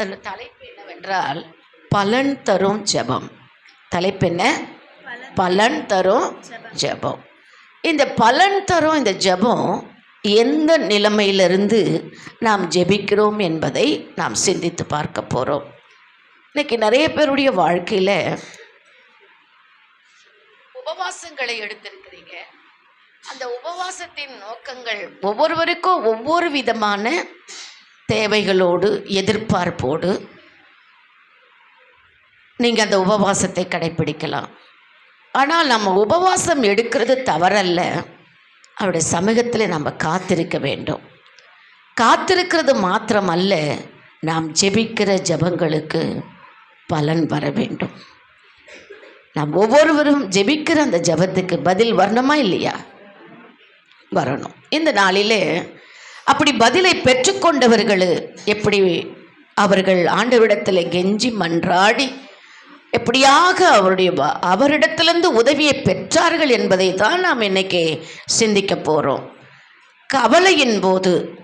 அதில் தலைப்பு என்னவென்றால் பலன் தரும் ஜெபம். தலைப்பு என்ன? பலன் தரும் ஜெபம். இந்த பலன் தரும் இந்த ஜெபம் எந்த நிலைமையிலிருந்து நாம் ஜெபிக்கிறோம் என்பதை நாம் சிந்தித்து பார்க்க போகிறோம் இன்னைக்கு நிறைய பேருடைய வாழ்க்கையில் உபவாசங்களை எடுத்திருக்கிறீங்க. அந்த உபவாசத்தின் நோக்கங்கள் ஒவ்வொருவருக்கும் ஒவ்வொரு விதமான தேவைகளோடு எதிர்பார்ப்போடு நீங்கள் அந்த உபவாசத்தை கடைப்பிடிக்கலாம். ஆனால் நம்ம உபவாசம் எடுக்கிறது தவறல்ல. அவருடைய சமூகத்தில் நம்ம காத்திருக்க வேண்டும். காத்திருக்கிறது மாத்திரமல்ல நாம் ஜெபிக்கிற ஜெபங்களுக்கு பலன் வர வேண்டும். நாம் ஒவ்வொருவரும் ஜெபிக்கிற அந்த ஜெபத்துக்கு பதில் வரணுமா இல்லையா? வரணும். இந்த நாளிலே அப்படி பதிலை பெற்றுக்கொண்டவர்கள் எப்படி? அவர்கள் ஆண்டவரிடத்தில் கெஞ்சி மன்றாடி எப்படியாக அவருடைய அவரிடத்திலிருந்து உதவியை பெற்றார்கள் என்பதை தான் நாம் இன்னைக்கு சிந்திக்க போகிறோம் கவலையின் போது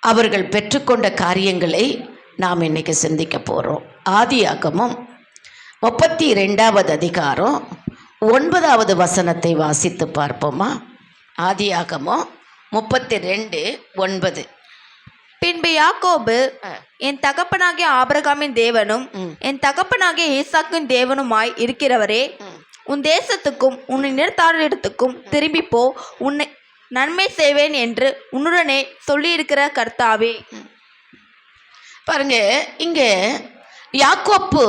அவர்கள் பெற்றுக்கொண்ட காரியங்களை நாம் இன்னைக்கு சிந்திக்க போகிறோம் ஆதியாகமும் முப்பத்தி ரெண்டாவது அதிகாரம் ஒன்பதாவது வசனத்தை வாசித்து பார்ப்போமா? ஆதியாகமும் முப்பத்தி ரெண்டு ஒன்பது. பின்பு யாக்கோபு என் தகப்பனாகிய ஆபிரகாமின் தேவனும். என் தகப்பனாகிய ஈசாக்கின் தேவனுமாய் இருக்கிறவரே உன் தேசத்துக்கும் உன் நிறத்தாரிடத்துக்கும் திரும்பி போ உன்னை நன்மை செய்வேன் என்று உன்னுடனே சொல்லியிருக்கிற கர்த்தாவே. பாருங்க இங்கே யாக்கோப்பு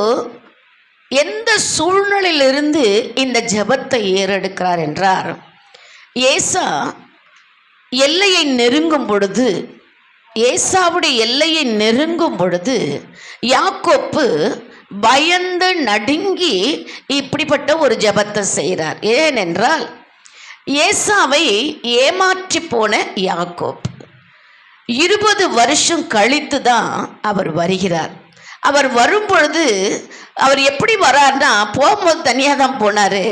எந்த சூழ்நிலையிலிருந்து இந்த ஜெபத்தை ஏறெடுக்கிறார் என்றார்? ஏசா எல்லையை நெருங்கும் பொழுது ஏசாவுடைய எல்லையை நெருங்கும் பொழுது யாக்கோப்பு பயந்து நடுங்கி இப்படிப்பட்ட ஒரு ஜெபத்தை செய்கிறார். ஏனென்றால் ஏசாவை ஏமாற்றி போன யாக்கோப் இருபது வருஷம் கழித்து தான் அவர் வருகிறார். அவர் வரும்பொழுது அவர் எப்படி வரார்னா போகும்போது தனியாக தான் போனார்.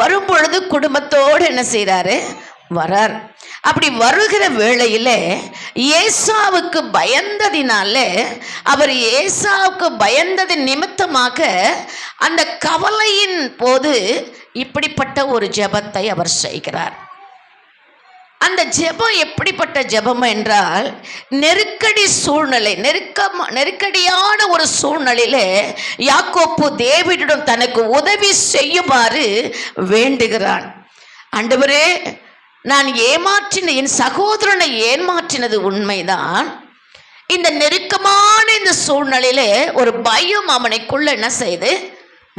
வரும்பொழுது குடும்பத்தோடு என்ன செய்கிறாரு வரார். அப்படி வருகிற வேளையில் ஏசாவுக்கு பயந்ததினால அவர் ஏசாவுக்கு பயந்ததின் நிமித்தமாக அந்த கவலையின் போது இப்படிப்பட்ட ஒரு ஜெபத்தை அவர் செய்கிறார். அந்த ஜெபம் எப்படிப்பட்ட ஜெபம் என்றால் நெருக்கடி சூழ்நிலை நெருக்கம் நெருக்கடியான ஒரு சூழ்நிலையில யாக்கோப்பு தேவிடிடம் தனக்கு உதவி செய்யுமாறு வேண்டுகிறான். ஆண்டவரே நான் ஏமாற்றின என் சகோதரனை ஏமாற்றினது உண்மைதான். இந்த நெருக்கமான இந்த சூழ்நிலையில ஒரு பயம் அவனுக்குள்ள என்ன செய்து?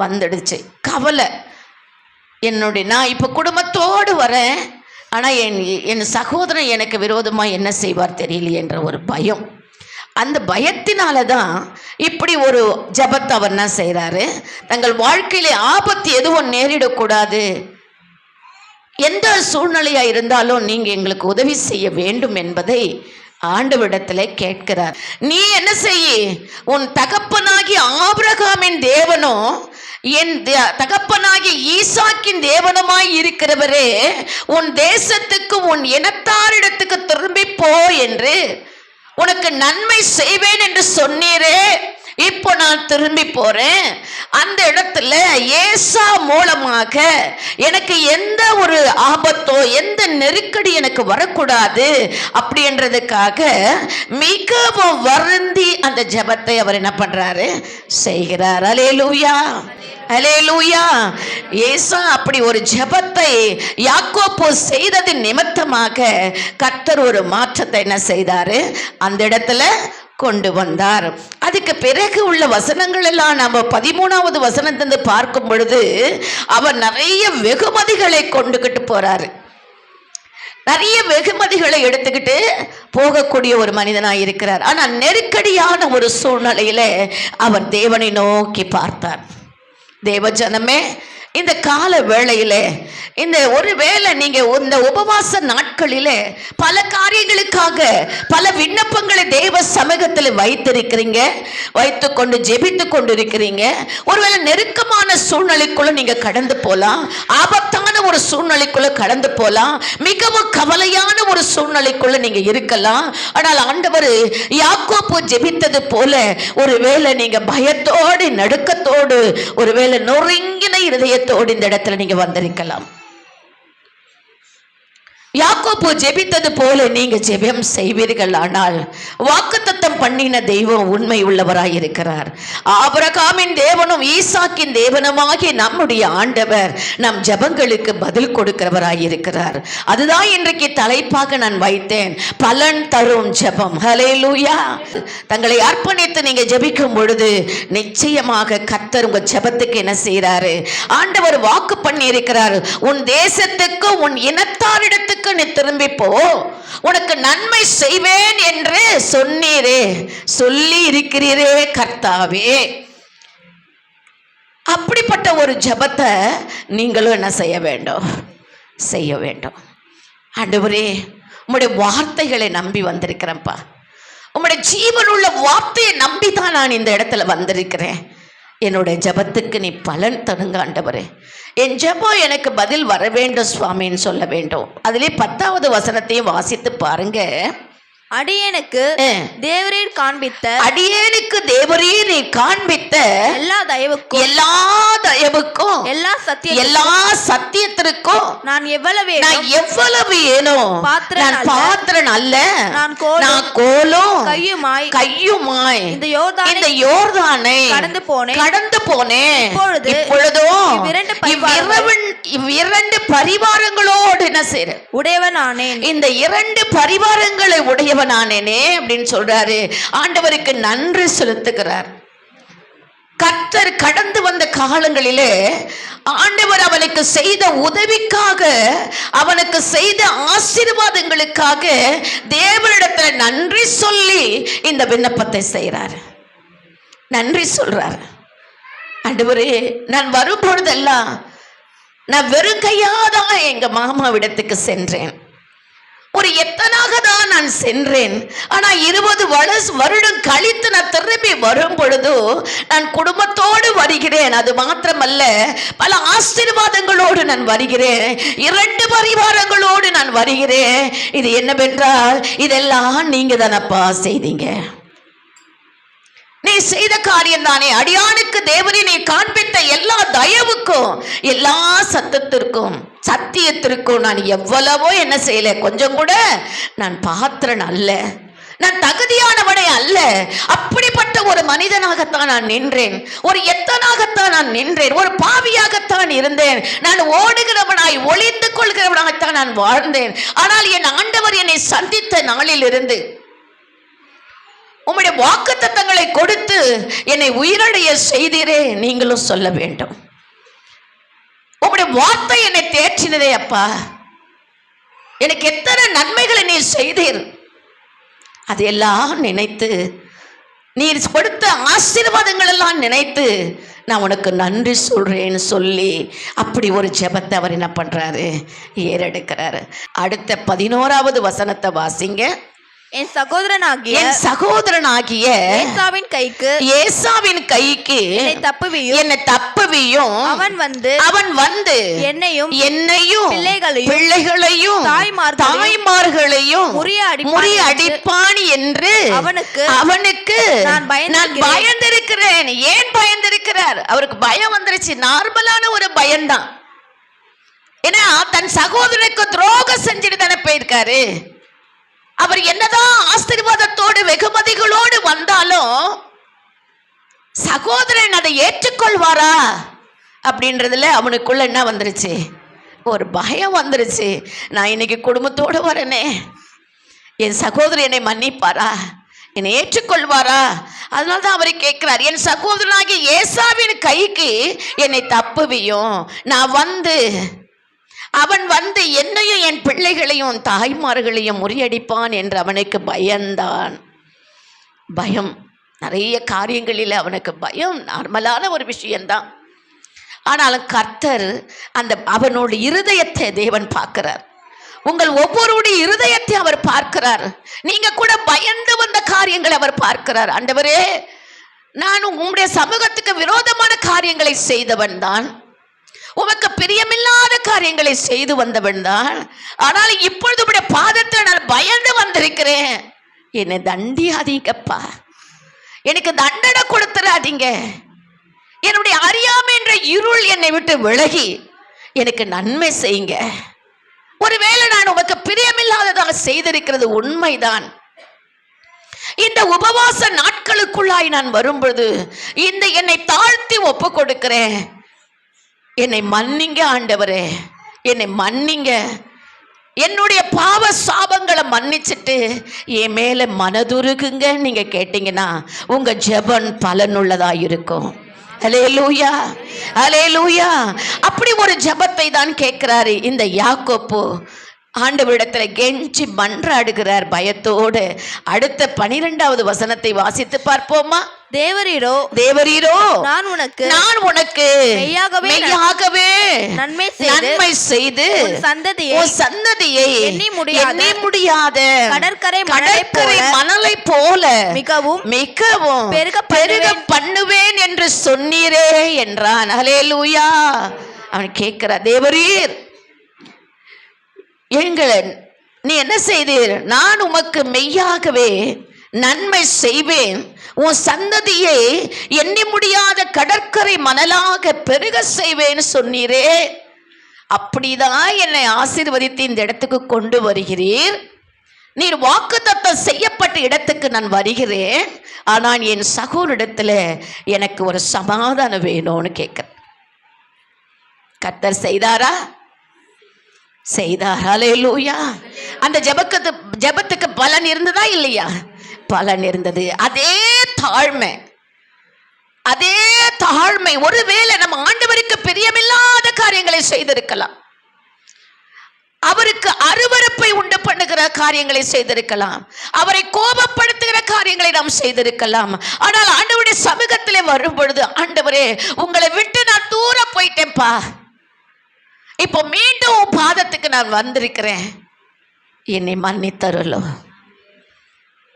வந்துடுச்சு. கவலை. என்னுடைய நான் இப்போ குடும்பத்தோடு வரேன். ஆனால் என் என் சகோதரன் எனக்கு விரோதமாக என்ன செய்வார் தெரியல என்ற ஒரு பயம். அந்த பயத்தினால தான் இப்படி ஒரு ஜபத்தை அவர் என்ன செய்கிறாரு தங்கள் வாழ்க்கையிலே ஆபத்து எதுவும் நேரிடக்கூடாது. எந்த சூழ்நிலையாக இருந்தாலும் நீங்கள் எங்களுக்கு உதவி செய்ய வேண்டும் என்பதை ஆண்டவிடத்தில் கேட்கிறார். நீ என்ன செய்ய? உன் தகப்பனாகி ஆபிரகாமின் தேவனும் என் தகப்பனாகி ஈசாக்கின் தேவனமாய் இருக்கிறவரே உன் தேசத்துக்கு உன் இனத்தாரிடத்துக்கு திரும்பி போ என்று உனக்கு நன்மை செய்வேன் என்று சொன்னீரே. இப்போ நான் திரும்பி போறேன். அந்த இடத்துல ஏசா மூலமாக எனக்கு எந்த ஒரு ஆபத்தோ எந்த நெருக்கடி எனக்கு வரக்கூடாது அப்படின்றதுக்காக மிகவும் வருந்தி அந்த ஜெபத்தை அவர் என்ன பண்றாரு? செய்கிறார். அலே அலேலூயா அலேலூயா ஏசா அப்படி ஒரு ஜெபத்தை யாக்கோப்பு செய்ததின் நிமித்தமாக கர்த்தர் ஒரு மாற்றத்தை என்ன செய்தாரு? அந்த இடத்துல கொண்டு வந்தார். அதுக்கு பிறகு உள்ள வசனங்கள் எல்லாம் நம்ம பதிமூணாவது வசனத்திலிருந்து பார்க்கும் பொழுது அவர் நிறைய வெகுமதிகளை கொண்டுகிட்டு போறாரு. நிறைய வெகுமதிகளை எடுத்துக்கிட்டு போகக்கூடிய ஒரு மனிதனாக இருக்கிறார். ஆனால் நெருக்கடியான ஒரு சூழ்நிலையில அவர் தேவனை நோக்கி பார்த்தார். தேவஜனமே இந்த கால வேளையிலே இந்த ஒரு வேளை நீங்க இந்த உபவாச நாட்களிலே பல காரியங்களுக்காக பல விண்ணப்பங்களை தேவ சமூகத்தில் வைத்திருக்கிறீங்க வைத்து கொண்டு ஜெபித்து கொண்டு இருக்கிறீங்க ஒருவேளை நெருக்கமான சூழ்நிலைக்குள்ள நீங்க கடந்து போலாம் ஆபத்தான ஒரு சூழ்நிலைக்குள்ள கடந்து போலாம் மிகவும் கவலையான ஒரு சூழ்நிலைக்குள்ள நீங்க இருக்கலாம். ஆனால் ஆண்டவர் யாக்கோப்பு ஜெபித்தது போல ஒருவேளை நீங்க பயத்தோடு நடுக்கத்தோடு ஒருவேளை நொறுங்கின பயத்தோடு இந்த இடத்துல நீங்க வந்திருக்கலாம். யாக்கோப்பு ஜெபித்தது போல நீங்க ஜெபம் செய்வீர்கள். ஆனால் வாக்குத்தத்தம் பண்ணின தெய்வம் உண்மை உள்ளவராய் இருக்கிறார் ஆபரகாமின் தேவனும் ஈசாக்கின் தேவனுமாகிய நம்முடைய ஆண்டவர் நம் ஜெபங்களுக்கு பதில் கொடுக்கிறவராய் இருக்கிறார் அதுதான் இன்றைக்கு தலைப்பாக நான் வைத்தேன். பலன் தரும் ஜபம். ஹலே லூயா தங்களை அர்ப்பணித்து நீங்க ஜபிக்கும் பொழுது நிச்சயமாக கத்தர் உங்க ஜெபத்துக்கு என்ன செய்யறாரு ஆண்டவர் வாக்கு பண்ணி இருக்கிறார் உன் தேசத்துக்கு உன் இனத்தாரிடத்துக்கு நீ திரும்பி போ உனக்கு நன்மை செய்வேன் என்று சொன்னீரே. சொல்லி இருக்கிறீரே கர்த்தாவே. அப்படிப்பட்ட ஒரு ஜெபத்தை நீங்களும் என்ன செய்ய வேண்டும்? செய்ய வேண்டும். ஆண்டவரே உங்களுடைய வார்த்தைகளை நம்பி வந்திருக்கிறேன்ப்பா. உம்முடைய ஜீவனுள்ள வார்த்தையை நம்பி தான் நான் இந்த இடத்துல வந்திருக்கிறேன். என்னுடைய ஜெபத்துக்கு நீ பலன் தருங்க ஆண்டவரே. என் ஜெபம் எனக்கு பதில் வர வேண்டும் சுவாமின்னு சொல்ல வேண்டும். அதிலே பத்தாவது வசனத்தையும் வாசித்து பாருங்கள் அடியேனுக்கு. தேவரீர் காண்பித்த அடியேனுக்கு தேவரே நீ காண்பித்த எல்லா தயவுக்கும் எல்லா தயவுக்கும் எல்லா சத்திய எல்லா சத்தியத்திற்கும் நான் எவ்வளவு நான் எவ்வளவு ஏனோ. நான். பாத்திரன் அல்ல. நான் கோலும். கையுமாய். கையுமாய். இந்த யோர்தானை இந்த யோர்தானை கடந்து போனேன். கடந்து போனேன். இப்பொழுது இவ்விரண்டு பரிவாரங்கள் இவ்விரவன்- இவ்விரண்டு பரிவாரங்களோடு என்ன செய்ற? உடையவனானேன். இந்த இரண்டு பரிவாரங்களை உடையவனானேனே அப்படின்னு சொல்றாரு. ஆண்டவருக்கு நன்றி செலுத்துகிறார். கர்த்தர் கடந்து வந்த காலங்களிலே ஆண்டவர் அவனுக்கு செய்த உதவிக்காக அவனுக்கு செய்த ஆசீர்வாதங்களுக்காக தேவனிடத்துல நன்றி சொல்லி இந்த விண்ணப்பத்தை செய்கிறார் நன்றி சொல்றார். ஆண்டவரே நான் வரும் பொழுதெல்லாம் நான் வெறும் கையாதான் எங்க மாமாவிடத்துக்கு சென்றேன். ஒரு எத்தனாக தான் நான் சென்றேன். ஆனா இருபது வருஷம் வருடம் கழித்து நான் திரும்பி வரும் பொழுது நான் குடும்பத்தோடு வருகிறேன். அது மாத்திரமல்ல பல ஆசீர்வாதங்களோடு நான் வருகிறேன். இரண்டு பரிவாரங்களோடு நான் வருகிறேன். இது என்னவென்றால் இதெல்லாம் நீங்க தானப்பா செய்தீங்க. நீ செய்த காரியம் தானே. அடியானுக்கு தேவனை நீ காண்பித்த எல்லா தயவுக்கும் எல்லா சத்தத்திற்கும் சத்தியத்திற்கும் நான் எவ்வளவோ என்ன செய்யல. கொஞ்சம் கூட நான் பாத்திரன் அல்ல. நான் தகுதியானவனே அல்ல. அப்படிப்பட்ட ஒரு மனிதனாகத்தான் நான் நின்றேன். ஒரு எத்தனாகத்தான் நான் நின்றேன். ஒரு பாவியாகத்தான் இருந்தேன். நான் ஓடுகிறவனாய் ஒளிந்து கொள்கிறவனாகத்தான் நான் வாழ்ந்தேன். ஆனால் என் ஆண்டவர் என்னை சந்தித்த நாளிலிருந்து உம்முடைய வாக்குத்தத்தங்களை கொடுத்து என்னை உயிரடைய செய்தீரே நீங்களும் சொல்ல வேண்டும். உம்முடைய வார்த்தை என்னை தேற்றினதே அப்பா. எனக்கு எத்தனை நன்மைகளை நீ செய்தீர். அதையெல்லாம் நினைத்து நீர் கொடுத்த ஆசீர்வாதங்கள் எல்லாம் நினைத்து நான் உனக்கு நன்றி சொல்றேன்னு சொல்லி அப்படி ஒரு ஜெபத்தை அவர் என்ன பண்றாரு? ஏறெடுக்கிறாரு. அடுத்த பதினோராவது வசனத்தை வாசிங்க. என் சகோதரனாகிய என் சகோதரனாகிய ஏசாவின் கைக்கு ஏசாவின் கைக்கு என்னை தப்புவியும். என்னை தப்புவியும். அவன் வந்து அவன் வந்து என்னையும் என்னையும் பிள்ளைகளையும் பிள்ளைகளையும் தாய்மார்களையும் தாய்மார்களையும் முறியடிப்பான் முறியடிப்பான் என்று அவனுக்கு அவனுக்கு நான் நான். பயந்திருக்கிறேன். ஏன் பயந்திருக்கிறார்? அவருக்கு பயம் வந்துருச்சு. நார்மலான ஒரு பயம்தான். ஏன்னா தன் சகோதரனுக்கு துரோகம் செஞ்சுட்டு தானே போயிருக்காரு. அவர் என்னதான் ஆசீர்வாதத்தோடு வெகுமதிகளோடு வந்தாலும் சகோதரன் அதை ஏற்றுக்கொள்வாரா? அப்படின்றதுல அவனுக்குள்ள என்ன வந்துருச்சு? ஒரு பயம் வந்துருச்சு. நான் இன்னைக்கு குடும்பத்தோடு வரனே. என் சகோதரன் என்னை மன்னிப்பாரா? என்னை ஏற்றுக்கொள்வாரா? அதனால தான் அவர் கேட்குறார் என் சகோதரனாகிய ஏசாவின் கைக்கு என்னை தப்புவியும். நான் வந்து அவன் வந்து என்னையும் என் பிள்ளைகளையும் தாய்மார்களையும் முறியடிப்பான் என்று அவனுக்கு பயந்தான். பயம். நிறைய காரியங்களில் அவனுக்கு பயம். நார்மலான ஒரு விஷயம்தான் ஆனாலும் கர்த்தர் அந்த அவனோட இருதயத்தை தேவன் பார்க்கிறார். உங்கள் ஒவ்வொருடைய இருதயத்தை அவர் பார்க்கிறார். நீங்க கூட பயந்து வந்த காரியங்களை அவர் பார்க்கிறார். ஆண்டவரே நான் உங்களுடைய சமூகத்துக்கு விரோதமான காரியங்களை செய்தவன் தான். உமக்கு பிரியமில்லாத காரியங்களை செய்து வந்தவன் தான். ஆனால் இப்பொழுது உடைய பாதத்தை நான் பயந்து வந்திருக்கிறேன். என்னை தண்டியாதீங்கப்பா. எனக்கு தண்டனை கொடுத்துடாதீங்க என்னுடைய அறியாமை என்ற இருள் என்னை விட்டு விலகி எனக்கு நன்மை செய்யுங்க. ஒருவேளை நான் உமக்கு பிரியமில்லாததாக செய்திருக்கிறது உண்மைதான். இந்த உபவாச நாட்களுக்குள்ளாய் நான் வரும்பொழுது இந்த என்னை தாழ்த்தி ஒப்பு கொடுக்கிறேன் என்னை மன்னிங்க ஆண்டவரே. என்னை மன்னிங்க. என்னுடைய பாவ சாபங்களை மன்னிச்சிட்டு என் மேலே மனதுருகுங்க. நீங்கள் கேட்டிங்கன்னா உங்கள் ஜெபன் பலனுள்ளதாக இருக்கும். அலே லூயா அலே லூயா அப்படி ஒரு ஜெபத்தை தான் கேட்குறாரு இந்த யாக்கோப்பு. ஆண்டவரிடத்தில் கெஞ்சி மன்றாடுகிறார் பயத்தோடு. அடுத்த பனிரெண்டாவது வசனத்தை வாசித்து பார்ப்போமா? தேவரீரோ தேவரீரோ நான் உனக்கு நான் உனக்கு மெய்யாகவே மெய்யாகவே நன்மை செய்து நன்மை செய்து சந்ததியை சந்ததியை எண்ணி முடியாத எண்ணி முடியாத கடற்கரை கடற்கரை போல மணலை போல மிகவும் மிகவும் பெருக பெருக பண்ணுவேன். என்று சொன்னீரே என்றான். ஹalleluya. அவன் கேட்கிறார் தேவரீர் எங்கள் நீ என்ன செய்தீர்? நான் உமக்கு மெய்யாகவே நன்மை செய்வேன். உன் சந்ததியை எண்ணி முடியாத கடற்கரை மணலாக பெருக செய்வேன் சொன்னீரே. அப்படிதான் என்னை ஆசீர்வதித்து இந்த இடத்துக்கு கொண்டு வருகிறீர். நீர் வாக்குத்தத்தம் செய்யப்பட்ட இடத்துக்கு நான் வருகிறேன். ஆனால் என் சகோரிடத்துல எனக்கு ஒரு சமாதானம் வேணும்னு கேட்கிறேன். கத்தர் செய்தாரா? செய்தாரா. லூயா அந்த ஜபக்கத்து ஜெபத்துக்கு பலன் இருந்ததா இல்லையா? பலன் இருந்தது. அதே தாழ்மை. அதே தாழ்மை. ஒருவேளை நம்ம ஆண்டவருக்கு பிரியமில்லாத காரியங்களை செய்திருக்கலாம். அவருக்கு அருவருப்பை உண்டு பண்ணுகிற காரியங்களை செய்திருக்கலாம். அவரை கோபப்படுத்துகிற காரியங்களை நாம் செய்திருக்கலாம். ஆனால் ஆண்டவருடைய சமூகத்திலே வரும் பொழுது ஆண்டவரே உங்களை விட்டு நான் தூர போயிட்டேன்ப்பா. இப்போ மீண்டும் பாதத்துக்கு நான் வந்திருக்கிறேன். என்னை மன்னித்தருளும்.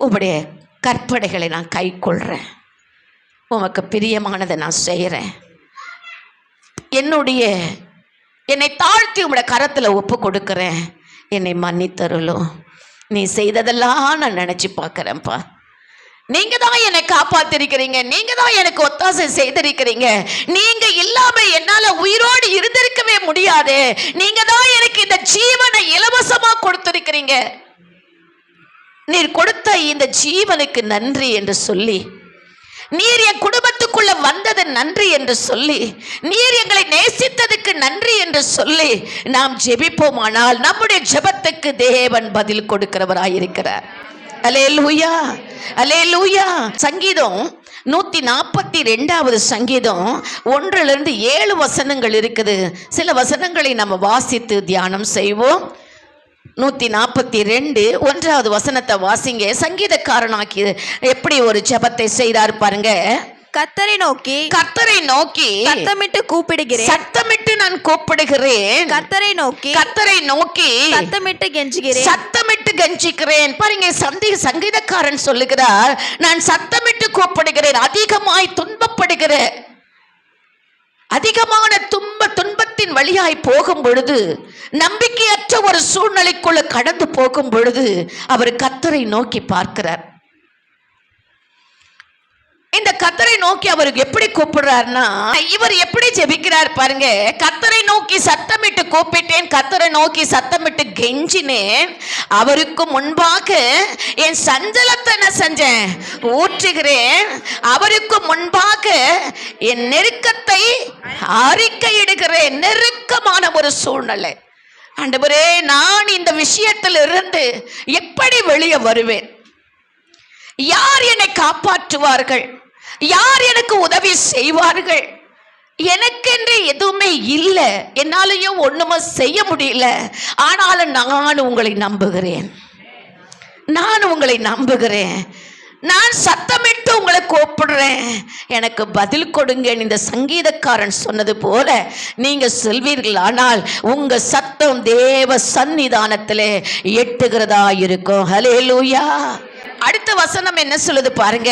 உம்முடைய கற்பனைகளை நான் கை கொள்கிறேன் உமக்கு பிரியமானதை நான் செய்கிறேன் என்னுடைய என்னை தாழ்த்தி உம்முடைய கரத்தில் ஒப்பு கொடுக்குறேன். என்னை மன்னித்தருளும் நீ செய்ததெல்லாம் நான் நினச்சி பார்க்குறேன்ப்பா. நீங்கள் தான் என்னை காப்பாத்திருக்கிறீங்க. நீங்கள் தான் எனக்கு ஒத்தாசை செய்திருக்கிறீங்க. நீங்கள் இல்லாமல் என்னால் உயிரோடு இருந்திருக்கவே முடியாது. நீங்கள் தான் எனக்கு இந்த ஜீவனை இலவசமாக கொடுத்துருக்கிறீங்க. நீர் கொடுத்த இந்த ஜீவனுக்கு நன்றி என்று சொல்லி நீர் என் குடும்பத்துக்குள்ள வந்தது நன்றி என்று சொல்லி நீர் எங்களை நேசித்ததுக்கு நன்றி என்று சொல்லி நாம் ஜெபிப்போமானால் நம்முடைய ஜெபத்துக்கு தேவன் பதில் கொடுக்கிறவராயிருக்கிறார் அலே லூயா அலே லூயா சங்கீதம் நூற்றி நாற்பத்தி ரெண்டாவது சங்கீதம் ஒன்றிலிருந்து ஏழு வசனங்கள் இருக்குது. சில வசனங்களை நம்ம வாசித்து தியானம் செய்வோம். நூற்றி நாற்பத்தி ரெண்டு ஒன்றாவது வசனத்தை வாசிங்க. சங்கீதக்காரனாக்கி எப்படி ஒரு ஜெபத்தை செய்தார் பாருங்க. கத்தரை நோக்கி கர்த்தரை நோக்கி சத்தமிட்டு கூப்பிடுகிறேன். சத்தமிட்டு நான் கூப்பிடுகிறேன். கத்தரை நோக்கி கர்த்தரை நோக்கி சத்தமிட்டு கெஞ்சுகிறேன். சத்தமிட்டு கெஞ்சிக்கிறேன் பாருங்க சந்தி சங்கீதக்காரன் சொல்லுகிறார் நான் சத்தமிட்டு கூப்பிடுகிறேன் அதிகமாய் துன்பப்படுகிறேன். அதிகமான துன்ப துன்பத்தின் வழியாய் போகும் பொழுது நம்பிக்கையற்ற ஒரு சூழ்நிலைக்குள்ள கடந்து போகும் பொழுது அவர் கத்தரை நோக்கி பார்க்கிறார். இந்த கத்தரை நோக்கி அவருக்கு எப்படி கூப்பிடுறாருன்னா இவர் எப்படி ஜெபிக்கிறார் பாருங்க. கத்தரை நோக்கி சத்தமிட்டு கூப்பிட்டேன் கத்தரை நோக்கி சத்தமிட்டு கெஞ்சினேன். அவருக்கு முன்பாக என் சஞ்சலத்தை என்ன செஞ்சேன் ஊற்றுகிறேன். அவருக்கு முன்பாக என் நெருக்கத்தை அறிக்கையிடுகிறேன் நெருக்கமான ஒரு சூழ்நிலை. ஆண்டவரே நான் இந்த விஷயத்தில் இருந்து எப்படி வெளியே வருவேன்? யார் என்னை காப்பாற்றுவார்கள்? யார் எனக்கு உதவி செய்வார்கள்? எனக்கென்று எதுவுமே இல்லை. என்னாலையும் ஒண்ணுமே செய்ய முடியல. ஆனாலும் நான் உங்களை நம்புகிறேன். நான் உங்களை நம்புகிறேன். நான் சத்தமிட்டு உங்களை கூப்பிடுறேன். எனக்கு பதில் கொடுங்க இந்த சங்கீதக்காரன் சொன்னது போல நீங்க செல்வீர்கள் ஆனால் உங்க சத்தம் தேவ சந்நிதானத்தில் எட்டுகிறதா இருக்கும். ஹலே லூயா அடுத்த வசனம் என்ன சொல்லுது பாருங்க.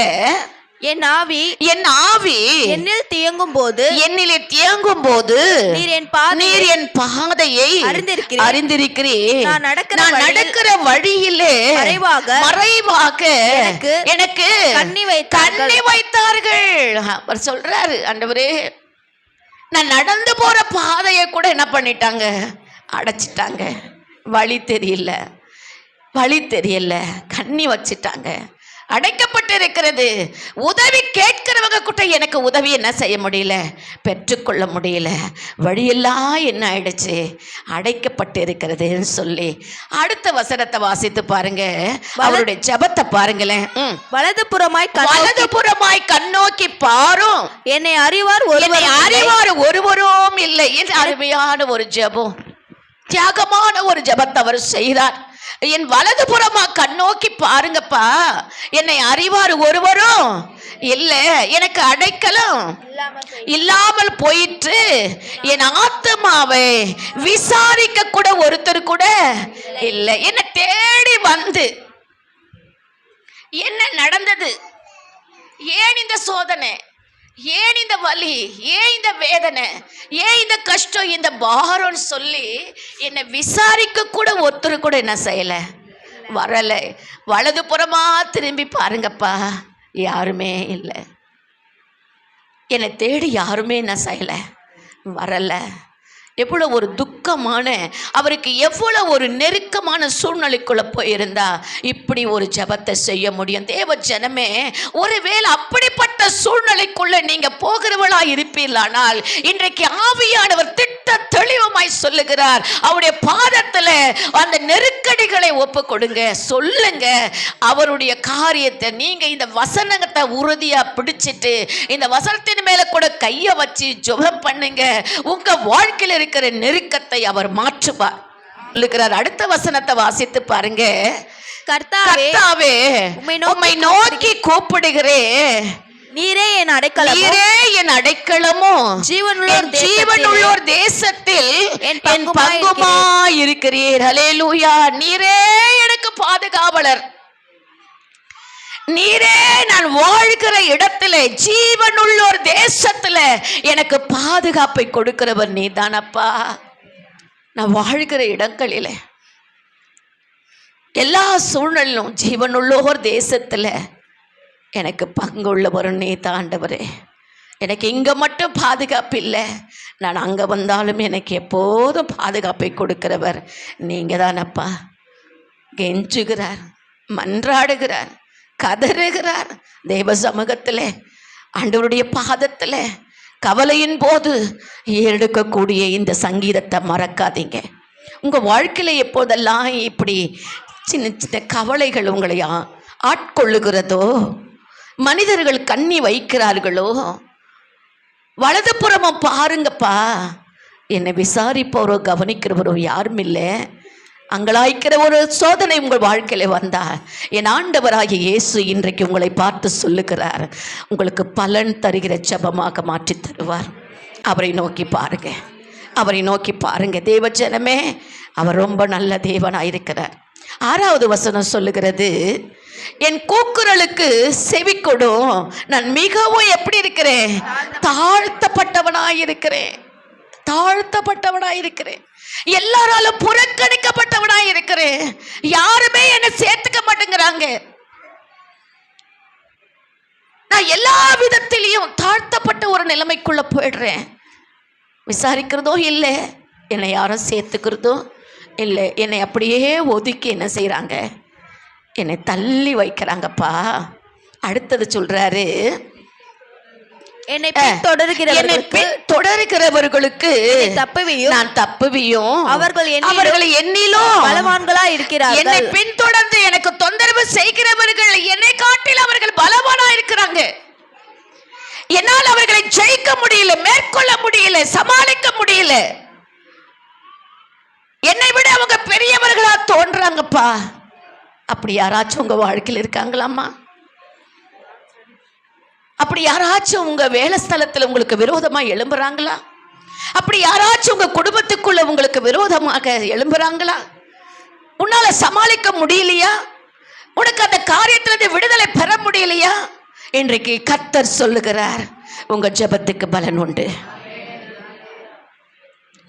என் ஆவி என் ஆவி என்னில் தியங்கும் போது என்னிலே தியங்கும் போது நீர் என் நீர் என் பாதையை அறிந்திருக்கிறீர். அறிந்திருக்கிறீர் நான் நடக்கிற நான் நடக்கிற வழியிலே மறைவாக மறைவாக எனக்கு எனக்கு கண்ணி வைத்தார்கள். கண்ணி வைத்தார்கள். அவர் சொல்றாரு ஆண்டவரே நான் நடந்து போற பாதையை கூட என்ன பண்ணிட்டாங்க? அடைச்சிட்டாங்க. வழி தெரியல. வழி தெரியல. கண்ணி வச்சிட்டாங்க. அடைக்கப்பட்டு இருக்கிறது உதவி கேட்கிறவங்க கூட எனக்கு உதவி என்ன செய்ய முடியல? பெற்றுக்கொள்ள முடியல. வழியெல்லாம் என்ன ஆயிடுச்சு? அடைக்கப்பட்டு இருக்கிறதுன்னு சொல்லி அடுத்த வசனத்தை வாசித்து பாருங்க. அவருடைய ஜெபத்தை பாருங்களேன். வலது புறமாய் வலது புறமாய் கண்ணோக்கி பாரும். என்னை அறிவார் என்னை ஒருவர் அறிவார் ஒருவரும் இல்லை. என்று அருமையான ஒரு ஜெபம். தியாகமான ஒரு ஜெபத்தை அவர் செய்கிறார் என் வலது புறமா கண்ணோக்கி பாருங்கப்பா. என்னை அறிவார் ஒருவரும் இல்ல எனக்கு அடைக்கலம். இல்லாமல் போயிற்று. என் ஆத்மாவை விசாரிக்க கூட ஒருத்தர் கூட இல்லை. என்னை தேடி வந்து என்ன நடந்தது? ஏன் இந்த சோதனை? ஏன் இந்த வலி? ஏன் இந்த வேதனை? ஏன் இந்த கஷ்டம்? இந்த பாரம்னு சொல்லி என்னை விசாரிக்க கூட ஒருத்தர் கூட என்ன செய்யலை? வரலை. வலது புறமா திரும்பி பாருங்கப்பா. யாருமே இல்லை. என்னை தேடி யாருமே என்ன செய்யலை? வரலை. எவ்வளோ ஒரு துக்கமான அவருக்கு எவ்வளோ ஒரு நெருக்கமான சூழ்நிலைக்குள்ளே போயிருந்தா இப்படி ஒரு ஜெபத்தை செய்ய முடியும்? தேவ ஜனமே ஒருவேளை அப்படிப்பட்ட சூழ்நிலைக்குள்ளே நீங்கள் போகிறவளா இருப்பீர்களானால் இன்றைக்கு ஆவியானவர் திட்ட தெளிவமாய் சொல்லுகிறார். அவருடைய பாதத்தில் அந்த நெருக்கடிகளை ஒப்பு கொடுங்க சொல்லுங்க. அவருடைய காரியத்தை நீங்க இந்த வசனத்தை உறுதியா பிடிச்சிட்டு இந்த வசனத்தின் மேல கூட கைய வச்சு ஜெபம் பண்ணுங்க. உங்க வாழ்க்கையில் இருக்கிற நெருக்கத்தை அவர் மாற்றுவார். சொல்லுகிறார். அடுத்த வசனத்தை வாசித்து பாருங்க. கர்த்தாவே உம்மை நோக்கி கூப்பிடுகிறேன். நீரே என் அடைக்கலம்? நீரே என் அடைக்கலமும் ஜீவனுள்ளோர் ஜீவனுள்ளோர் தேசத்தில் என் பங்குமாய் இருக்கிறீர் ஹalleluya. நீரே எனக்கு பாதுகாவலர். நீரே நான் வாழ்கிற இடத்துல ஜீவனுள்ளோர் தேசத்துல எனக்கு பாதுகாப்பை கொடுக்கிறவர் நீதானப்பா. நான் வாழ்கிற இடங்களிலே எல்லா சூழ்நிலையிலும் ஜீவனுள்ளோர் தேசத்துல எனக்கு பங்குள்ளவரும் நீ தாண்டவரே எனக்கு இங்கே மட்டும் பாதுகாப்பு இல்லை. நான் அங்கே வந்தாலும் எனக்கு எப்போதும் பாதுகாப்பை கொடுக்கிறவர் நீங்கள் தானப்பா கெஞ்சுகிறார் மன்றாடுகிறார் கதறுகிறார் தெய்வ சமூகத்தில் ஆண்டவருடைய பாதத்தில். கவலையின் போது எடுக்கக்கூடிய இந்த சங்கீதத்தை மறக்காதீங்க. உங்கள் வாழ்க்கையில் எப்போதெல்லாம் இப்படி சின்ன சின்ன கவலைகள் உங்களை ஆட்கொள்ளுகிறதோ மனிதர்கள் கண்ணி வைக்கிறார்களோ? வலதுபுறமும் பாருங்கப்பா. என்னை விசாரிப்பவரோ கவனிக்கிறவரோ யாரும் இல்லை. அங்கலாய்க்கிற ஒரு சோதனை உங்கள் வாழ்க்கையில் வந்தா என் ஆண்டவராகிய இயேசு இன்றைக்கு உங்களை பார்த்து சொல்லுகிறார். உங்களுக்கு பலன் தருகிற ஜெபமாக மாற்றி தருவார். அவரை நோக்கி பாருங்க. அவரை நோக்கி பாருங்க. தேவஜனமே அவர் ரொம்ப நல்ல தேவனாக இருக்கிறார் ஆறாவது வசனம் சொல்லுகிறது என் கூக்குரலுக்கு செவி கொடும் நான் மிகவும் எப்படி இருக்கிறேன்? தாழ்த்தப்பட்டவனாய் இருக்கிறேன் தாழ்த்தப்பட்டவனாய் இருக்கிறேன் எல்லாராலும் புறக்கணிக்கப்பட்டவனாய் இருக்கிறேன். யாருமே என்னை சேர்த்துக்க மாட்டேங்கிறாங்க. நான் எல்லா விதத்திலையும் தாழ்த்தப்பட்ட ஒரு நிலைமைக்குள்ள போயிடுறேன். விசாரிக்கிறதோ இல்லை என்னை யாரும் சேர்த்துக்கிறதோ இல்லை என்னை அப்படியே ஒதுக்கி என்ன செய்கிறாங்க என்னை தள்ளி வைக்கிறாங்கப்பா. அடுத்தது சொல்றாரு என்னை என்னை பின்தொடர்கிறவர்களுக்கு பின் தொடர்கிறவர்களுக்கு தப்புவியும். நான் தப்புவியும். அவர்கள் அவர்கள் என்னிலும் பலவான்களா என்னை இருக்கிறார்கள் பின்தொடர்ந்து எனக்கு தொந்தரவு செய்கிறவர்கள் என்னை காட்டில் அவர்கள் பலவானா இருக்கிறாங்க. என்னால் அவர்களை ஜெயிக்க முடியல மேற்கொள்ள முடியல சமாளிக்க முடியல. என்னை விட அவங்க பெரியவர்களா தோன்றாங்கப்பா. அப்படி யாராச்சும் உங்க வாழ்க்கையில் இருக்காங்களாம்மா? அப்படி யாராச்சும் உங்க வேலை ஸ்தலத்தில் உங்களுக்கு விரோதமா எழும்புறாங்களா? அப்படி யாராச்சும் உங்க குடும்பத்துக்குள்ள உங்களுக்கு விரோதமாக எழும்புறாங்களா? உன்னால சமாளிக்க முடியலையா? உனக்கு அந்த காரியத்துல இருந்து விடுதலை பெற முடியலையா? இன்றைக்கு கர்த்தர் சொல்லுகிறார் உங்க ஜெபத்துக்கு பலன் உண்டு.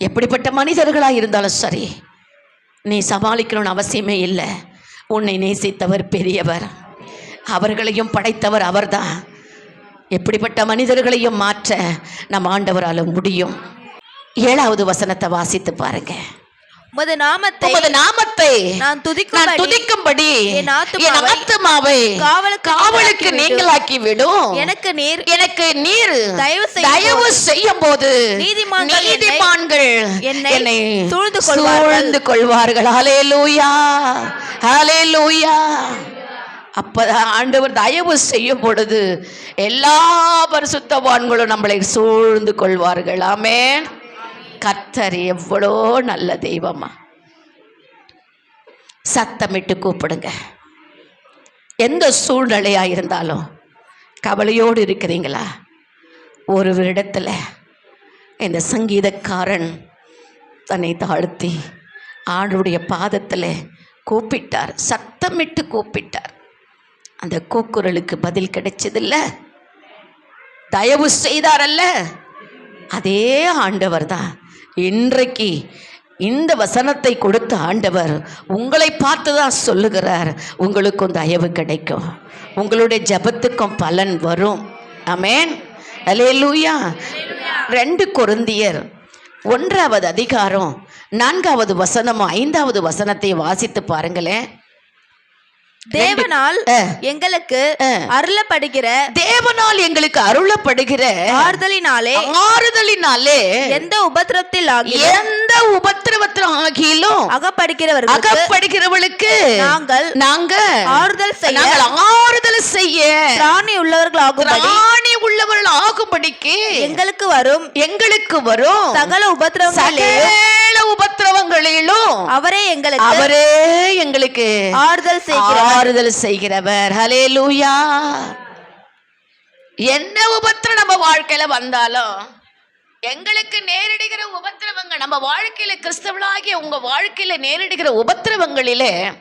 எப்படிப்பட்ட மனிதர்களாக இருந்தாலும் சரி நீ சமாளிக்கணும்னு அவசியமே இல்லை. உன்னை நேசித்தவர் பெரியவர். அவர்களையும் படைத்தவர் அவர்தான். எப்படிப்பட்ட மனிதர்களையும் மாற்ற நம் ஆண்டவராலும் முடியும். ஏழாவது வசனத்தை வாசித்து பாருங்கள் உமது நாமத்தை உமது நாமத்தை நான் நான் துதிக்கும்படி என் ஆத்துமாவை ஆத்துமாவை காவலுக்கு நீங்களாக்கி விடும் எனக்கு நீர் எனக்கு நீர் தயவு செய்யும் தயவு செய்யும் போது நீதிமான்கள் என்னை- நீதிமான்கள் என்னை சூழ்ந்து கொள்வார்கள். சூழ்ந்து கொள்வார்கள் ஹalleluya ஹalleluya. அப்பதான் ஆண்டவர் தயவு செய்யும் பொழுது எல்லா பரிசுத்தவான்களும் நம்மளை சூழ்ந்து கொள்வார்கள். ஆமென். கத்தர் எவ்வளோ நல்ல தெய்வமா சத்தமிட்டு கூப்பிடுங்க. எந்த சூழ்நிலையா இருந்தாலும் கவலையோடு இருக்கிறீங்களா? ஒரு இடத்துல இந்த சங்கீதக்காரன் தன்னை தாழ்த்தி ஆண்டுடைய பாதத்தில் கூப்பிட்டார். சத்தமிட்டு கூப்பிட்டார். அந்த கூக்குரலுக்கு பதில் கிடைச்சதில்ல. தயவு செய்தாரல்ல. அதே ஆண்டவர் தான் இன்றைக்கு இந்த வசனத்தை கொடுத்த ஆண்டவர் உங்களை பார்த்து தான் சொல்லுகிறார் உங்களுக்கும் தயவு கிடைக்கும். உங்களுடைய ஜெபத்துக்கும் பலன் வரும். அமேன் அலே லூயா ரெண்டு கொருந்தியர் ஒன்றாவது அதிகாரம் நான்காவது வசனமும் ஐந்தாவது வசனத்தை வாசித்து பாருங்களேன். தேவனால். எங்களுக்கு. அருளப்படுகிற தேவனால் எங்களுக்கு அருளப்படுகிற ஆறுதலினாலே ஆறுதலினாலே எந்த உபத்திரத்தில் எந்த உபத்திரவத்திலும் ஆகிலும் அகப்படுகிறவர்களுக்கு அகப்படுகிறவளுக்கு நாங்கள் நாங்க ஆறுதல் செய்ய ஆறுதல் செய்ய பிராணி உள்ளவர்களாகும்படி ராணி உள்ளவர்கள் ஆகும்படிக்கு எங்களுக்கு வரும் எங்களுக்கு வரும் சகல உபத்திரவங்களிலே சகல உபத்திரவங்களிலும் அவரே எங்களுக்கு அவரே எங்களுக்கு ஆறுதல் செய்கிறார் ஆறுதல் செய்கிறவர். ஹalleluya. என்ன உபத்திரம் நம்ம வாழ்க்கையில வந்தாலும் எங்களுக்கு நேரிடுகிற உபத்திரவங்க நம்ம வாழ்க்கையில கிறிஸ்தவளாகிய உங்க வாழ்க்கையில நேரிடுகிற உபத்திரவங்களிலே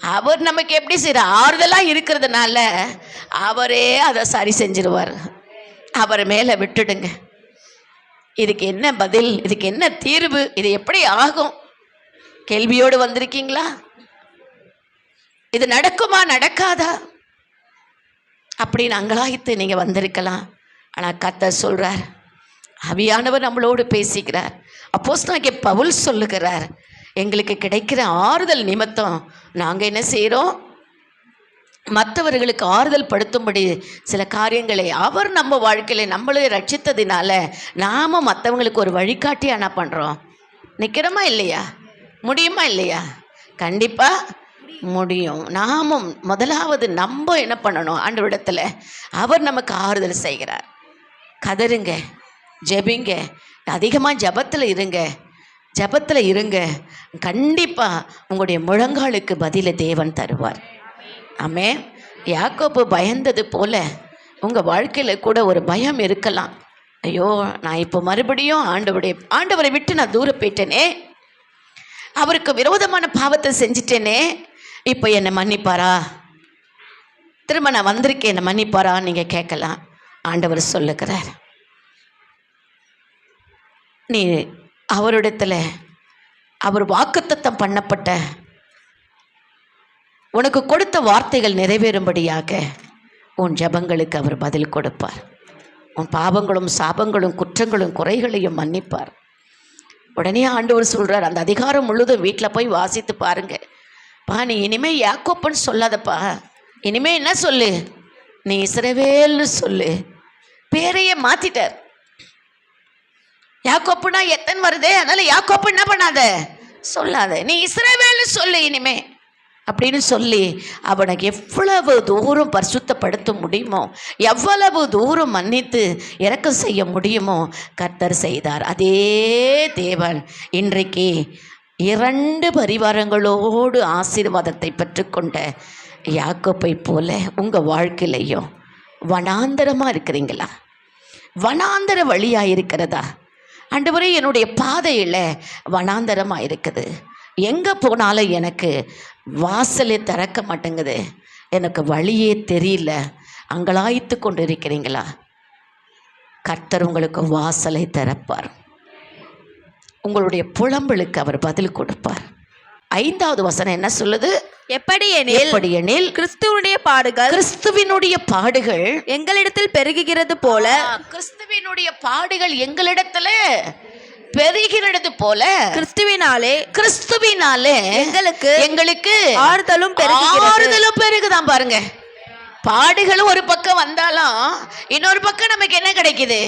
அவர் நமக்கு எப்படி செய்யற ஆறுதலா இருக்கிறதுனால அவரே அதை சரி செஞ்சிருவார். அவர் மேல விட்டுடுங்க. இதுக்கு என்ன பதில்? இதுக்கு என்ன தீர்வு? இது எப்படி ஆகும்? கேள்வியோடு வந்திருக்கீங்களா? இது நடக்குமா நடக்காதா? அப்படின்னு அங்கலாய்த்து நீங்கள் வந்திருக்கலாம். ஆனால் கத்தை சொல்கிறார் அவியானவர் நம்மளோடு பேசிக்கிறார் அப்போஸ் பவுல் சொல்லுகிறார் எங்களுக்கு கிடைக்கிற ஆறுதல் நிமித்தம் நாங்கள் என்ன செய்கிறோம் மற்றவர்களுக்கு ஆறுதல் படுத்தும்படி சில காரியங்களை அவர் நம்ம வாழ்க்கையில் நம்மளே ரட்சித்ததினால நாம மற்றவங்களுக்கு ஒரு வழிகாட்டி என்ன பண்ணுறோம் நிற்கிறோமா இல்லையா? முடியுமா இல்லையா? கண்டிப்பாக முடியும். நாமும் முதலாவது நம்ம என்ன பண்ணணும்? ஆண்டவரிடத்துல அவர் நமக்கு ஆறுதல் செய்கிறார். கதருங்க ஜெபிங்க. அதிகமாக ஜெபத்தில் இருங்க. ஜெபத்தில் இருங்க. கண்டிப்பாக உங்களுடைய முழங்காலுக்கு பதிலை தேவன் தருவார். ஆமே யாக்கோப்பு பயந்தது போல உங்கள் வாழ்க்கையில் கூட ஒரு பயம் இருக்கலாம். ஐயோ நான் இப்போ மறுபடியும் ஆண்டவருடைய ஆண்டவரை விட்டு நான் தூர போயிட்டேனே அவருக்கு விரோதமான பாவத்தை செஞ்சிட்டேனே. இப்போ என்னை மன்னிப்பாரா? திரும்ப நான் வந்திருக்கேன் என்னை மன்னிப்பாரா நீங்கள் கேட்கலாம். ஆண்டவர் சொல்லுகிறார். நீ அவரிடத்துல அவர் வாக்குத்தத்தம் பண்ணப்பட்ட உனக்கு கொடுத்த வார்த்தைகள் நிறைவேறும்படியாக உன் ஜெபங்களுக்கு அவர் பதில் கொடுப்பார். உன் பாவங்களும் சாபங்களும் குற்றங்களும் குறைகளையும் மன்னிப்பார். உடனே ஆண்டவர் சொல்கிறார் அந்த அதிகாரம் முழுதும் வீட்டில் போய் வாசித்து பாருங்கள் பா நீ இனிமே யாக்கோப்பன்னு சொல்லாதப்பா. இனிமே என்ன சொல்லு? நீ இஸ்ரவேல்னு சொல்லு. பேரையே மாத்திட்டார். யாக்கோப்புனா எத்தன் வருதே? அதனால யாக்கோப்பு என்ன பண்ணாத? சொல்லாத. நீ இஸ்ரேவேல்னு சொல்லு இனிமே. அப்படின்னு சொல்லி அவனை எவ்வளவு தூரம் பரிசுத்தப்படுத்த முடியுமோ எவ்வளவு தூரம் மன்னித்து இறக்கம் செய்ய முடியுமோ கர்த்தர் செய்தார். அதே தேவன் இன்றைக்கு இரண்டு பரிவாரங்களோடு ஆசீர்வாதத்தை பெற்றுக்கொண்ட யாக்கோப்பை போல உங்கள் வாழ்க்கையிலையும் வனாந்தரமாக இருக்கிறீங்களா? வனாந்தர வழியாக இருக்கிறதா? ஆண்டவரே என்னுடைய பாதையில் வனாந்தரமாக இருக்குது. எங்கே போனாலும் எனக்கு வாசலே திறக்க மாட்டேங்குது. எனக்கு வழியே தெரியல. அங்கலாய்த்து கொண்டு இருக்கிறீங்களா கர்த்தர் உங்களுக்கு வாசலை திறப்பார். உங்களுடைய புலம்பலுக்கு அவர் பதில் கொடுப்பார். ஐந்தாவது வசனம் என்ன சொல்லுது? எப்படி எனில் எப்படி எனில்? கிறிஸ்துவனுடைய பாடுகள் கிறிஸ்துவினுடைய பாடுகள் எங்களிடத்தில் பெருகுகிறது போல கிறிஸ்துவினுடைய பாடுகள் எங்களிடத்துல பெருகிறது போல கிறிஸ்துவினாலே கிறிஸ்துவினாலே எங்களுக்கு எங்களுக்கு ஆறுதலும் ஆறுதலும் பெருகுதான் பாருங்க. பாடுகளும் ஒரு பக்கம் வந்தாலும் இன்னொரு பக்கம் நமக்கு என்ன கிடைக்குது?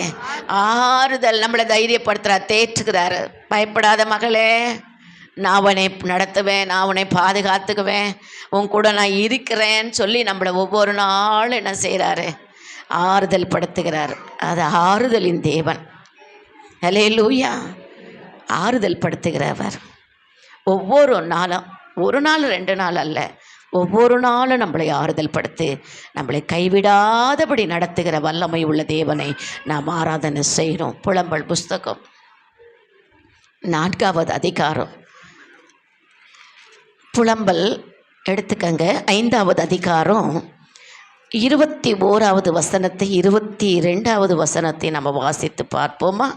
ஆறுதல். நம்மளை தைரியப்படுத்துறார் தேற்றுக்கிறாரு பயப்படாத மகளே நான் உன்னை நடத்துவேன் நான் உன்னை பாதுகாத்துக்குவேன் உன் கூட நான் இருக்கிறேன்னு சொல்லி நம்மளை ஒவ்வொரு நாளும் என்ன செய்கிறாரு ஆறுதல் படுத்துகிறார். அது ஆறுதலின் தேவன். அலே லூயா ஆறுதல் படுத்துகிறவர். ஒவ்வொரு நாளும் ஒரு நாள் ரெண்டு நாள் அல்ல. ஒவ்வொரு நாளும் நம்மளை ஆறுதல் படுத்து நம்மளை கைவிடாதபடி நடத்துகிற வல்லமை உள்ள தேவனை நாம் ஆராதனை செய்கிறோம். புலம்பல் புஸ்தகம் நான்காவது அதிகாரம். புலம்பல் எடுத்துக்கங்க. ஐந்தாவது அதிகாரம் இருபத்தி ஓராவது வசனத்தை இருபத்தி ரெண்டாவது வசனத்தை நம்ம வாசித்து பார்ப்போமா?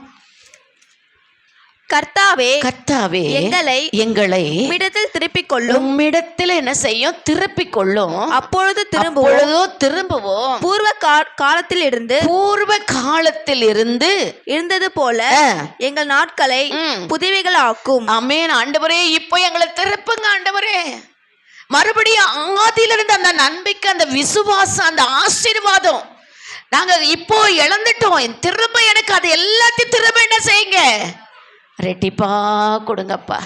கர்த்தாவே கர்த்தாவே எங்களை எங்களை உம்மிடத்தில் திருப்பிக் கொள்ளும் உம்மிடத்தில் என்ன செய்யும்? திருப்பிக் கொள்ளும் அப்பொழுது திரும்புவோம். திரும்புவோம். பூர்வ காலத்தில் இருந்து பூர்வ காலத்தில் இருந்து இருந்தது போல எங்கள் நாட்களை ம். புதிவைகளாக்கும். அமேன் ஆண்டவரே இப்போ எங்களை திருப்புங்க ஆண்டவரே. மறுபடியும் ஆதியிலிருந்து அந்த நம்பிக்கை அந்த விசுவாசம் அந்த ஆசீர்வாதம். நாங்க இப்போ இழந்துட்டோம் திரும்ப எனக்கு அது எல்லாத்தையும் திரும்ப என்ன செய்யுங்க? ரெட்டிப்பா கொடுங்கப்பா.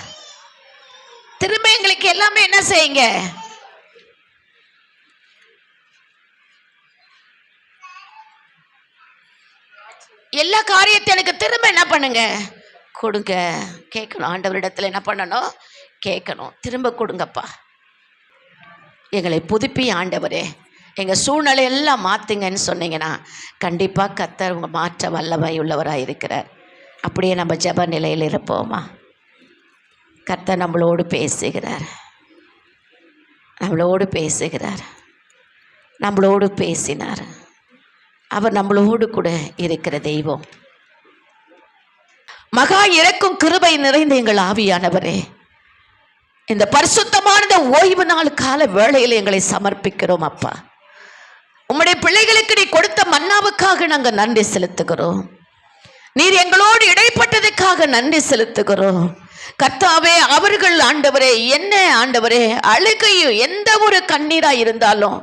திரும்ப எங்களுக்கு எல்லாமே என்ன செய்யுங்க? எல்லா காரியத்தையும் எனக்கு திரும்ப என்ன பண்ணுங்க? கொடுங்க. கேட்கணும். ஆண்டவரிடத்துல என்ன பண்ணணும்? கேட்கணும். திரும்ப கொடுங்கப்பா. எங்களை புதுப்பி ஆண்டவரே. எங்கள் சூழ்நிலையெல்லாம் மாற்றுங்கன்னு சொன்னீங்கன்னா கண்டிப்பாக கத்தர் உங்கள் மாற்ற வல்லமை உள்ளவராக இருக்கிறார் அப்படியே நம்ம ஜெப நிலையில் இருப்போமா? கர்த்தர் நம்மளோடு பேசுகிறார். நம்மளோடு பேசுகிறார். நம்மளோடு பேசினார். அவர் நம்மளோடு கூட இருக்கிற தெய்வம். மகா இறக்கும் கிருபை நிறைந்த எங்கள் ஆவியானவரே இந்த பரிசுத்தமான ஓய்வு நாள் கால வேளையில் எங்களை சமர்ப்பிக்கிறோம் அப்பா. உம்முடைய பிள்ளைகளுக்கு நீ கொடுத்த மன்னாவுக்காக நாங்கள் நன்றி செலுத்துகிறோம். நீர் எங்களோடு இடைப்பட்டதுக்காக நன்றி செலுத்துகிறோம். கர்த்தாவே அவர்கள் ஆண்டவரே என்ன ஆண்டவரே அழுகையும் எந்த ஒரு கண்ணீரா இருந்தாலும்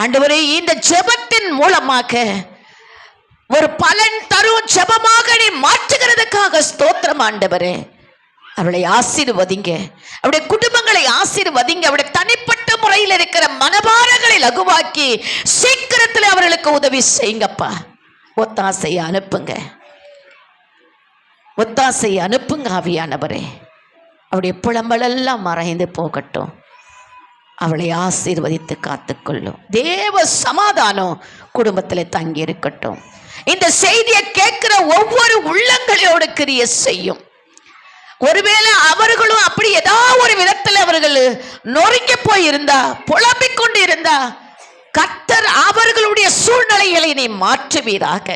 ஆண்டவரே இந்த ஜெபத்தின் மூலமாக ஒரு பலன் தரும் ஜெபமாக நீ மாற்றுகிறதுக்காக ஸ்தோத்திரம் ஆண்டவரே. அவளை ஆசீர்வதிங்க. அவருடைய குடும்பங்களை ஆசீர்வதிங்க. அவருடைய தனிப்பட்ட முறையில் இருக்கிற மனபாரங்களை லகுவாக்கி சீக்கிரத்தில் அவர்களுக்கு உதவி செய்யுங்கப்பா. ஒத்தாசையை அனுப்புங்க. ஒத்தாசையை அனுப்புங்க ஆவியானவரே. அவருடைய புலம்பலெல்லாம் மறைந்து போகட்டும். அவளை ஆசீர்வதித்து காத்துக்கொள்ளும். தேவ சமாதானம் குடும்பத்தில் தங்கி இருக்கட்டும். இந்த செய்தியை கேட்கிற ஒவ்வொரு உள்ளங்களோடு கிரிய செய்யும். ஒருவேளை அவர்களும் அப்படி ஏதாவது ஒரு விதத்தில் அவர்கள் நொறுங்கி போய் இருந்தா புலம்பிக் கொண்டு இருந்தா கத்தர் அவர்களுடைய சூழ்நிலைகளை நீ மாற்றுவீராக.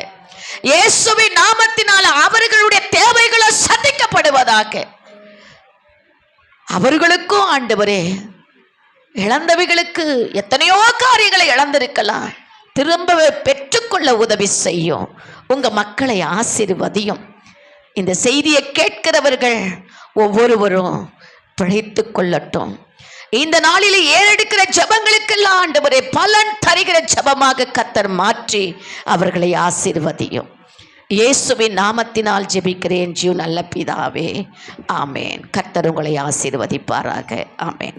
இயேசுவின் நாமத்தினால் அவர்களுடைய தேவைகளை சந்திக்கப்படுவதாக. அவர்களுக்கும் ஆண்டவரே இழந்தவைகளுக்கு எத்தனையோ காரியங்களை இழந்திருக்கலாம். திரும்ப பெற்றுக்கொள்ள உதவி செய்யும். உங்க மக்களை ஆசீர்வதியும். இந்த செய்தியை கேட்கிறவர்கள் ஒவ்வொருவரும் பிழைத்து கொள்ளட்டும். இந்த நாளில் ஏறெடுக்கிற ஜபங்களுக்கெல்லாம் ஆண்டவரே பலன் தருகிற ஜபமாக கத்தர் மாற்றி அவர்களை ஆசிர்வதியும். இயேசுவின் நாமத்தினால் ஜெபிக்கிறேன் ஜீவ் நல்ல பிதாவே. ஆமேன். கத்தர் உங்களை ஆசீர்வதிப்பாராக. ஆமேன்.